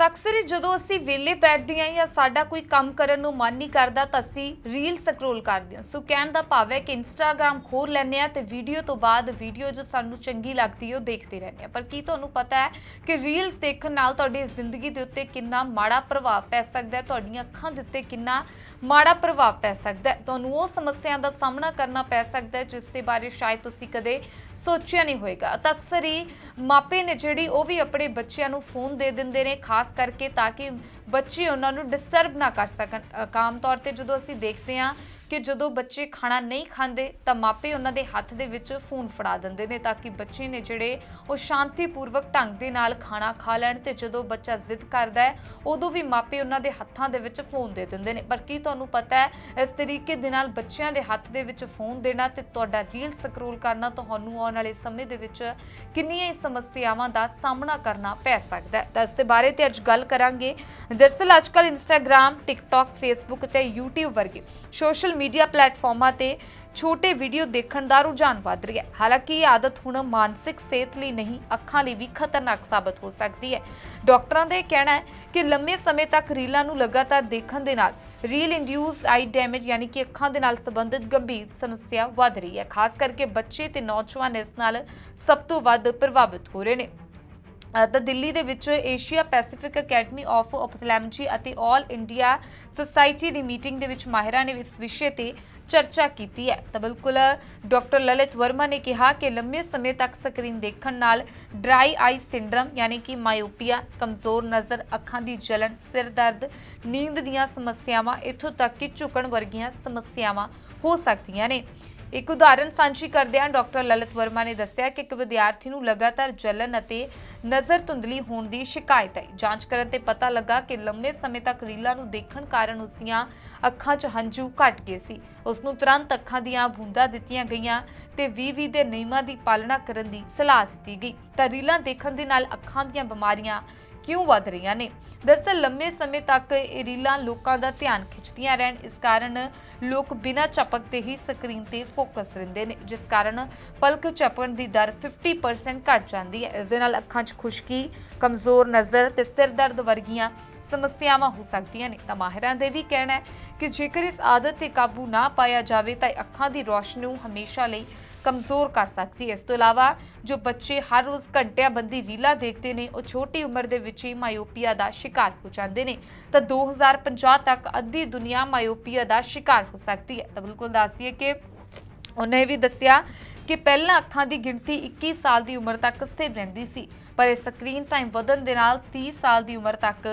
ਤਾਂ ਅਕਸਰ ਹੀ ਜਦੋਂ ਅਸੀਂ ਵਿਹਲੇ ਬੈਠਦੇ ਹਾਂ ਜਾਂ ਸਾਡਾ ਕੋਈ ਕੰਮ ਕਰਨ ਨੂੰ ਮਨ ਨਹੀਂ ਕਰਦਾ ਤਾਂ ਅਸੀਂ ਰੀਲ ਸਕਰੋਲ ਕਰਦੇ ਹਾਂ। ਸੋ ਕਹਿਣ ਦਾ ਭਾਵ ਹੈ ਕਿ ਇੰਸਟਾਗ੍ਰam ਖੋਲ ਲੈਂਦੇ ਹਾਂ ਤੇ ਵੀਡੀਓ ਤੋਂ ਬਾਅਦ ਵੀਡੀਓ ਜੋ ਸਾਨੂੰ ਚੰਗੀ ਲੱਗਦੀ ਹੈ ਉਹ ਦੇਖਦੇ ਰਹਿੰਦੇ ਹਾਂ। ਪਰ ਕੀ ਤੁਹਾਨੂੰ ਪਤਾ ਹੈ ਕਿ ਰੀਲਸ ਦੇਖਣ ਨਾਲ ਤੁਹਾਡੀ ਜ਼ਿੰਦਗੀ ਦੇ ਉੱਤੇ ਕਿੰਨਾ ਮਾੜਾ ਪ੍ਰਭਾਵ ਪੈ ਸਕਦਾ ਹੈ, ਤੁਹਾਡੀਆਂ ਅੱਖਾਂ ਦੇ ਉੱਤੇ ਕਿੰਨਾ ਮਾੜਾ ਪ੍ਰਭਾਵ ਪੈ ਸਕਦਾ ਹੈ। ਤੁਹਾਨੂੰ ਉਹ ਸਮੱਸਿਆ ਦਾ ਸਾਹਮਣਾ ਕਰਨਾ ਪੈ ਸਕਦਾ ਹੈ ਜਿਸ ਦੇ ਬਾਰੇ ਸ਼ਾਇਦ ਤੁਸੀਂ ਕਦੇ ਸੋਚਿਆ ਨਹੀਂ ਹੋਵੇਗਾ ਤਾਂ ਅਕਸਰ ਹੀ ਮਾਪੇ ਨੇ ਜਿਹੜੀ ਉਹ ਵੀ ਆਪਣੇ ਬੱਚਿਆਂ ਨੂੰ ਫੋਨ ਦੇ ਦਿੰਦੇ ਨੇ, ਖਾਸ ਕਰਕੇ ਤਾਂ ਕਿ ਬੱਚੇ ਉਹਨਾਂ ਨੂੰ ਡਿਸਟਰਬ ਨਾ ਕਰ ਸਕਣ। ਅ, ਆਮ ਤੌਰ ਤੇ ਜਦੋਂ ਅਸੀਂ ਦੇਖਦੇ ਹਾਂ ਕਿ ਜਦੋਂ ਬੱਚੇ ਖਾਣਾ ਨਹੀਂ ਖਾਂਦੇ ਤਾਂ ਮਾਪੇ ਉਹਨਾਂ ਦੇ ਹੱਥ ਦੇ ਵਿੱਚ ਫੋਨ ਫੜਾ ਦਿੰਦੇ ਨੇ ਤਾਂ ਕਿ ਬੱਚੇ ਨੇ ਜਿਹੜੇ ਉਹ ਸ਼ਾਂਤੀਪੂਰਵਕ ਢੰਗ ਦੇ ਨਾਲ ਖਾਣਾ ਖਾ ਲੈਣ ਤੇ ਜਦੋਂ ਬੱਚਾ ਜ਼ਿੱਦ ਕਰਦਾ ਹੈ, ਉਦੋਂ ਵੀ ਮਾਪੇ ਉਹਨਾਂ ਦੇ ਹੱਥਾਂ ਦੇ ਵਿੱਚ ਫੋਨ ਦੇ ਦਿੰਦੇ ਨੇ। ਪਰ ਕੀ ਤੁਹਾਨੂੰ ਪਤਾ ਹੈ, ਇਸ ਤਰੀਕੇ ਦੇ ਨਾਲ ਬੱਚਿਆਂ ਦੇ ਹੱਥ ਦੇ ਵਿੱਚ ਫੋਨ ਦੇਣਾ ਤੇ ਤੁਹਾਡਾ ਰੀਲ ਸਕਰੋਲ ਕਰਨਾ ਤੁਹਾਨੂੰ ਆਉਣ ਵਾਲੇ ਸਮੇਂ ਦੇ ਵਿੱਚ ਕਿੰਨੀਆਂ ਹੀ ਸਮੱਸਿਆਵਾਂ ਦਾ ਸਾਹਮਣਾ ਕਰਨਾ ਪੈ ਸਕਦਾ ਹੈ। ਤਾਂ ਇਸ ਦੇ ਬਾਰੇ ਤੇ ਅੱਜ ਗੱਲ ਕਰਾਂਗੇ। ਦਰਅਸਲ ਅੱਜਕੱਲ ਇੰਸਟਾਗ੍ਰam ਟਿਕਟੌਕ ਫੇਸਬੁੱਕ ਤੇ YouTube ਵਰਗੇ ਸੋਸ਼ਲ ਮੀਡੀਆ ਪਲੇਟਫਾਰਮਾਂ ਤੇ ਛੋਟੇ ਵੀਡੀਓ ਦੇਖਣ ਦਾ ਰੁਝਾਨ ਵੱਧ ਰਿਹਾ ਹੈ। ਹਾਲਾਂਕਿ ਇਹ ਆਦਤ ਹੁਣ ਮਾਨਸਿਕ ਸਿਹਤ ਲਈ ਨਹੀਂ, ਅੱਖਾਂ ਲਈ ਵੀ ਖਤਰਨਾਕ ਸਾਬਤ ਹੋ ਸਕਦੀ ਹੈ। ਡਾਕਟਰਾਂ ਦਾ ਇਹ ਕਹਿਣਾ ਹੈ ਕਿ ਲੰਮੇ ਸਮੇਂ ਤੱਕ ਰੀਲਾਂ ਨੂੰ ਲਗਾਤਾਰ ਦੇਖਣ ਦੇ ਨਾਲ ਰੀਲ ਇੰਡਿਊਸ ਆਈ ਡੈਮੇਜ ਯਾਨੀ ਕਿ ਅੱਖਾਂ ਦੇ ਨਾਲ ਸੰਬੰਧਿਤ ਗੰਭੀਰ ਸਮੱਸਿਆ ਵੱਧ ਰਹੀ ਹੈ। ਖਾਸ ਕਰਕੇ ਬੱਚੇ ਤੇ ਨੌਜਵਾਨ ਇਸ ਨਾਲ ਸਭ ਤੋਂ ਵੱਧ ਪ੍ਰਭਾਵਿਤ ਹੋ ਰਹੇ ਨੇ। ਤਾਂ ਦਿੱਲੀ ਦੇ ਵਿੱਚ Asia Pacific Academy of ophthalmology ਅਤੇ 올 ਇੰਡੀਆ ਸੁਸਾਇਟੀ ਦੀ ਮੀਟਿੰਗ ਦੇ ਵਿੱਚ ਮਾਹਿਰਾਂ ਨੇ ਇਸ ਵਿਸ਼ੇ ਤੇ ਚਰਚਾ ਕੀਤੀ ਹੈ। ਤਾਂ ਬਿਲਕੁਲ, ਡਾਕਟਰ ਲਲਿਤ ਵਰਮਾ ਨੇ ਕਿਹਾ ਕਿ ਲੰਮੇ ਸਮੇਂ ਤੱਕ ਸਕਰੀਨ ਦੇਖਣ ਨਾਲ ਡਰਾਈ ਆਈ ਸਿੰਡਰਮ ਯਾਨੀ ਕਿ ਮਾਇਓਪੀਆ ਕਮਜ਼ੋਰ ਨਜ਼ਰ, ਅੱਖਾਂ ਦੀ ਜਲਨ ਸਿਰ ਦਰਦ, ਨੀਂਦ ਦੀਆਂ ਸਮੱਸਿਆਵਾਂ, ਇੱਥੋਂ ਤੱਕ ਕਿ ਝੁਕਣ ਵਰਗੀਆਂ ਸਮੱਸਿਆਵਾਂ ਹੋ ਸਕਦੀਆਂ ਨੇ। ਇੱਕ ਉਦਾਹਰਨ ਸਾਂਝੀ ਕਰਦਿਆਂ ਡਾਕਟਰ ਲਲਿਤ ਵਰਮਾ ਨੇ ਦੱਸਿਆ ਕਿ ਇੱਕ ਵਿਦਿਆਰਥੀ ਨੂੰ ਲਗਾਤਾਰ ਜਲਨ ਅਤੇ ਨਜ਼ਰ ਧੁੰਦਲੀ ਹੋਣ ਦੀ ਸ਼ਿਕਾਇਤ ਆਈ। ਜਾਂਚ ਕਰਨ ਤੇ ਪਤਾ ਲੱਗਾ ਕਿ ਲੰਮੇ ਸਮੇਂ ਤੱਕ ਰੀਲਾਂ ਨੂੰ ਦੇਖਣ ਕਾਰਨ ਉਸ ਦੀਆਂ ਅੱਖਾਂ 'ਚ ਹੰਝੂ ਘਟ ਗਏ ਸੀ। ਉਸ ਨੂੰ ਤੁਰੰਤ ਅੱਖਾਂ ਦੀਆਂ ਬੂੰਦਾਂ ਦਿੱਤੀਆਂ ਗਈਆਂ ਤੇ 20 ਦੇ ਨਿਯਮਾਂ ਦੀ ਪਾਲਣਾ ਕਰਨ ਦੀ ਸਲਾਹ ਦਿੱਤੀ ਗਈ। ਤਾਂ ਰੀਲਾਂ ਦੇਖਣ ਦੇ ਨਾਲ ਅੱਖਾਂ ਦੀਆਂ ਬਿਮਾਰੀਆਂ ਕਿਉਂ ਵੱਧ ਰਹੀਆਂ ਨੇ? ਦਰਅਸਲ ਲੰਮੇ ਸਮੇਂ ਤੱਕ ਇਹ ਰੀਲਾਂ ਲੋਕਾਂ ਦਾ ਧਿਆਨ ਖਿੱਚਦੀਆਂ ਰਹਿਣ, ਇਸ ਕਾਰਨ ਲੋਕ ਬਿਨਾਂ ਚਪਕ 'ਤੇ ਹੀ ਸਕਰੀਨ ਤੇ ਫੋਕਸ ਰਹਿੰਦੇ ਨੇ, ਜਿਸ ਕਾਰਨ ਪਲਕ ਝਪਕਣ ਦੀ ਦਰ 50% ਘਟ ਜਾਂਦੀ ਹੈ। ਇਸ ਦੇ ਨਾਲ ਅੱਖਾਂ 'ਚ ਖੁਸ਼ਕੀ, ਕਮਜ਼ੋਰ ਨਜ਼ਰ ਤੇ ਸਿਰ ਦਰਦ ਵਰਗੀਆਂ ਸਮੱਸਿਆਵਾਂ ਹੋ ਸਕਦੀਆਂ ਨੇ। ਤਾਂ ਮਾਹਿਰਾਂ ਦੇ ਵੀ ਕਹਿਣਾ ਹੈ ਕਿ ਜੇਕਰ ਇਸ ਆਦਤ ਤੇ ਕਾਬੂ ਨਾ ਪਾਇਆ ਜਾਵੇ, ਤਾਂ ਇਹ ਅੱਖਾਂ ਦੀ ਰੋਸ਼ਨੀ ਨੂੰ ਹਮੇਸ਼ਾ ਲਈ ਕਮਜ਼ੋਰ ਕਰ ਸਕਦੀ ਹੈ। ਇਸ ਤੋਂ ਇਲਾਵਾ ਜੋ ਬੱਚੇ ਹਰ ਰੋਜ਼ ਘੰਟਿਆਂ ਬੰਦੀ ਰੀਲਾ ਦੇਖਦੇ ਨੇ, ਉਹ ਛੋਟੀ ਉਮਰ ਦੇ ਵਿੱਚ ਹੀ ਮਾਇਓਪੀਆ ਦਾ ਸ਼ਿਕਾਰ ਹੋ ਜਾਂਦੇ ਨੇ। ਤਾਂ 2050 ਤੱਕ ਅੱਧੀ ਦੁਨੀਆ ਮਾਇਓਪੀਆ ਦਾ ਸ਼ਿਕਾਰ ਹੋ ਸਕਦੀ ਹੈ। ਤਾਂ ਬਿਲਕੁਲ ਦੱਸ ਦਈਏ ਕਿ ਉਹਨੇ ਵੀ ਦੱਸਿਆ ਕਿ ਪਹਿਲਾਂ ਅੱਖਾਂ ਦੀ ਗਿਣਤੀ 21 ਸਾਲ ਦੀ ਉਮਰ ਤੱਕ ਸਥਿਰ ਰਹਿੰਦੀ ਸੀ, ਪਰ ਇਹ ਸਕਰੀਨ ਟਾਈਮ ਵਧਣ ਦੇ ਨਾਲ 30 ਸਾਲ ਦੀ ਉਮਰ ਤੱਕ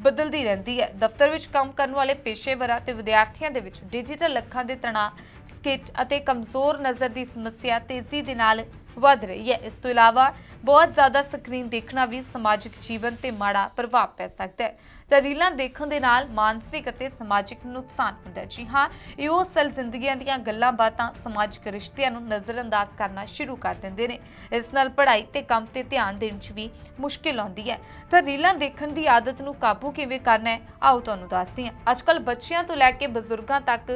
ਬਦਲਦੀ ਰਹਿੰਦੀ ਹੈ। ਦਫ਼ਤਰ ਵਿੱਚ ਕੰਮ ਕਰਨ ਵਾਲੇ ਪੇਸ਼ੇਵਰਾਂ ਤੇ ਵਿਦਿਆਰਥੀਆਂ ਦੇ ਵਿੱਚ ਡਿਜੀਟਲ ਅੱਖਾਂ ਦੇ ਤਣਾਅ ਸਕਿਟ ਅਤੇ ਕਮਜ਼ੋਰ ਨਜ਼ਰ ਦੀ ਸਮੱਸਿਆ ਤੇਜ਼ੀ ਦੇ ਨਾਲ ਵੱਧ ਰਹੀ ਹੈ। ਇਸ ਤੋਂ ਇਲਾਵਾ ਬਹੁਤ ਜ਼ਿਆਦਾ ਸਕਰੀਨ ਦੇਖਣਾ ਵੀ ਸਮਾਜਿਕ ਜੀਵਨ ਤੇ ਮਾੜਾ ਪ੍ਰਭਾਵ ਪੈ ਸਕਦਾ ਹੈ। ਤਾਂ ਰੀਲਾਂ ਦੇਖਣ ਦੇ ਨਾਲ ਮਾਨਸਿਕ ਅਤੇ ਸਮਾਜਿਕ ਨੁਕਸਾਨ ਹੁੰਦਾ ਹੈ। ਜੀ ਹਾਂ, ਇਹ ਉਹ ਸਲ ਜ਼ਿੰਦਗੀਆਂ ਦੀਆਂ ਗੱਲਾਂ ਬਾਤਾਂ ਸਮਾਜਿਕ ਰਿਸ਼ਤਿਆਂ ਨੂੰ ਨਜ਼ਰਅੰਦਾਜ਼ ਕਰਨਾ ਸ਼ੁਰੂ ਕਰ ਦਿੰਦੇ ਨੇ। ਇਸ ਨਾਲ ਪੜ੍ਹਾਈ ਤੇ ਕੰਮ ਤੇ ਧਿਆਨ ਦੇਣ 'ਚ ਵੀ ਮੁਸ਼ਕਿਲ ਆਉਂਦੀ ਹੈ। ਤਾਂ ਰੀਲਾਂ ਦੇਖਣ ਦੀ ਆਦਤ ਨੂੰ ਕਾਬੂ ਕਿਵੇਂ ਕਰਨਾ ਹੈ, ਆਓ ਤੁਹਾਨੂੰ ਦੱਸਦੀ ਹਾਂ। ਅੱਜਕੱਲ ਬੱਚਿਆਂ ਤੋਂ ਲੈ ਕੇ ਬਜ਼ੁਰਗਾਂ ਤੱਕ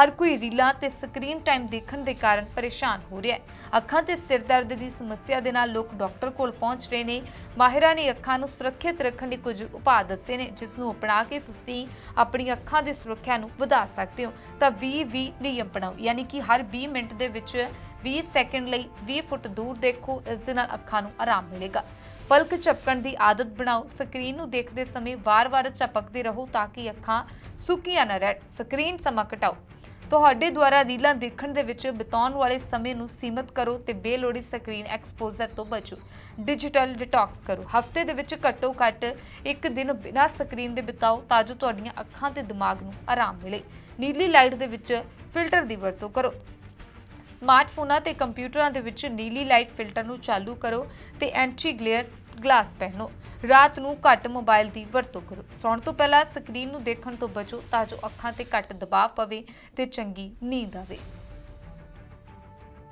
ਹਰ ਕੋਈ ਰੀਲਾਂ ਤੇ ਸਕਰੀਨ ਟਾਈਮ ਦੇਖਣ ਦੇ ਕਾਰਨ ਪਰੇਸ਼ਾਨ ਹੋ ਰਿਹਾ ਹੈ। ਅੱਖਾਂ ਤੇ ਸਿਰ ਦਰਦ ਦੀ ਸਮੱਸਿਆ ਦੇ ਨਾਲ ਲੋਕ ਡਾਕਟਰ ਕੋਲ ਪਹੁੰਚ ਰਹੇ ਨੇ। ਮਾਹਿਰਾਂ ਨੇ ਅੱਖਾਂ ਨੂੰ ਸੁਰੱਖਿਅਤ ਰੱਖਣ ਲਈ ਕੁਝ ਉਪਾਅ ਦੱਸੇ ਨੇ ਜਿਸ ਨੂੰ ਅਪਣਾ ਕੇ ਤੁਸੀਂ ਆਪਣੀ ਅੱਖਾਂ ਦੀ ਸੁਰੱਖਿਆ ਨੂੰ ਵਧਾ ਸਕਦੇ ਹੋ। ਤਾਂ 20-20 ਨਿਯਮ ਅਪਣਾਓ, ਯਾਨੀ ਕਿ ਹਰ 20 ਮਿੰਟ ਦੇ ਵਿੱਚ 20 ਸੈਕਿੰਡ ਲਈ 20 ਫੁੱਟ ਦੂਰ ਦੇਖੋ, ਇਸ ਦੇ ਨਾਲ ਅੱਖਾਂ ਨੂੰ ਆਰਾਮ ਮਿਲੇਗਾ। ਪਲਕ ਝਪਕਣ ਦੀ ਆਦਤ ਬਣਾਓ। ਸਕਰੀਨ ਨੂੰ ਦੇਖਦੇ ਸਮੇਂ ਵਾਰ-ਵਾਰ ਝਪਕਦੇ ਰਹੋ ਤਾਂ ਕਿ ਅੱਖਾਂ ਸੁੱਕੀਆਂ ਨਾ ਰਹਿਣ। ਸਕਰੀਨ ਸਮਾਂ ਘਟਾਓ। ਤੁਹਾਡੇ ਦੁਆਰਾ ਰੀਲਾਂ ਦੇਖਣ ਦੇ ਵਿੱਚ ਬਿਤਾਉਣ ਵਾਲੇ ਸਮੇਂ ਨੂੰ ਸੀਮਿਤ ਕਰੋ ਤੇ ਬੇਲੋੜੀ ਸਕਰੀਨ ਐਕਸਪੋਜ਼ਰ ਤੋਂ ਬਚੋ। ਡਿਜੀਟਲ ਡਿਟੌਕਸ ਕਰੋ। ਹਫ਼ਤੇ ਦੇ ਵਿੱਚ ਘੱਟੋ ਘੱਟ ਇੱਕ ਦਿਨ ਬਿਨਾਂ ਸਕਰੀਨ ਦੇ ਬਿਤਾਓ ਤਾਂ ਜੋ ਤੁਹਾਡੀਆਂ ਅੱਖਾਂ ਤੇ ਦਿਮਾਗ ਨੂੰ ਆਰਾਮ ਮਿਲੇ। ਨੀਲੀ ਲਾਈਟ ਦੇ ਵਿੱਚ ਫਿਲਟਰ ਦੀ ਵਰਤੋਂ ਕਰੋ। ਸਮਾਰਟਫੋਨਾਂ ਤੇ ਕੰਪਿਊਟਰਾਂ ਦੇ ਵਿੱਚ ਨੀਲੀ ਲਾਈਟ ਫਿਲਟਰ ਨੂੰ ਚਾਲੂ ਕਰੋ ਤੇ ਐਂਟੀ ਗਲੇਅਰ ਗਲਾਸ ਪਹਿਨੋ। ਰਾਤ ਨੂੰ ਘੱਟ ਮੋਬਾਈਲ ਦੀ ਵਰਤੋਂ ਕਰੋ। ਸੌਣ ਤੋਂ ਪਹਿਲਾਂ ਸਕਰੀਨ ਨੂੰ ਦੇਖਣ ਤੋਂ ਬਚੋ ਤਾਂ ਜੋ ਅੱਖਾਂ ਤੇ ਘੱਟ ਦਬਾਅ ਪਵੇ ਤੇ ਚੰਗੀ ਨੀਂਦ ਆਵੇ।